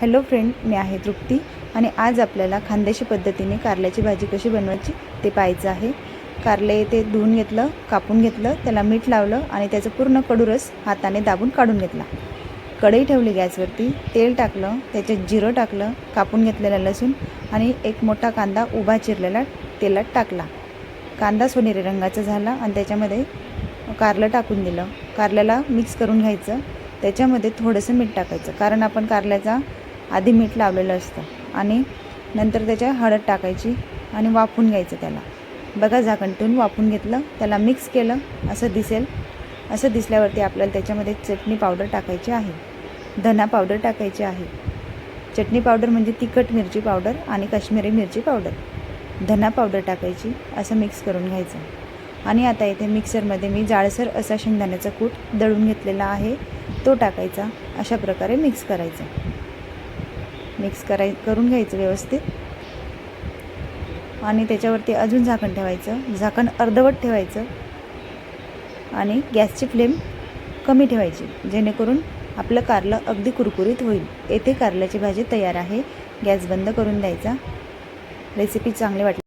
Hello friend मी आहे तृप्ती आणि आज आपल्याला खांद्याशी पद्धतीने कारल्याची भाजी कशी बनवायची ते पाहायचं आहे. कारले ते धुवून घेतलं कापून घेतलं त्याला मीठ लावलं आणि त्याचं पूर्ण कडूरस हाताने दाबून काढून घेतला. कढई ठेवली गॅसवरती तेल टाकलं त्याच्यात जिरं टाकलं कापून घेतलेला लसूण आणि एक मोठा कांदा उभा चिरलेला तेलात टाकला. कांदा सोनेरी रंगाचा झाला आणि त्याच्यामध्ये कारलं टाकून दिलं. कारल्याला मिक्स करून घ्यायचं त्याच्यामध्ये थोडंसं मीठ टाकायचं कारण आपण कारल्याचा आधी मीठ लावलेलं असतं आणि नंतर त्याच्या हळद टाकायची आणि वाफून घ्यायचं त्याला. बघा झाकणतून वाफून घेतलं त्याला मिक्स केलं असं दिसेल. असं दिसल्यावरती आपल्याला त्याच्यामध्ये चटणी पावडर टाकायची आहे. धना पावडर टाकायची आहे. चटणी पावडर म्हणजे तिखट मिरची पावडर आणि काश्मीरी मिरची पावडर धना पावडर टाकायची असं मिक्स करून घ्यायचं. आणि आता इथे मिक्सरमध्ये मी जाळसर असा शेंगदाण्याचा कूट दळून घेतलेला आहे. तो टाकायचा अशा प्रकारे मिक्स करायचा. मिक्स कराय करून घ्यायचं व्यवस्थित. आणि त्याच्यावरती अजून झाकण ठेवायचं. झाकण अर्धवट ठेवायचं. आणि गॅसची फ्लेम कमी ठेवायची जेणेकरून आपलं कारलं अगदी कुरकुरीत होईल. येथे कारल्याची भाजी तयार आहे. गॅस बंद करून द्यायचा. रेसिपी चांगली वाटली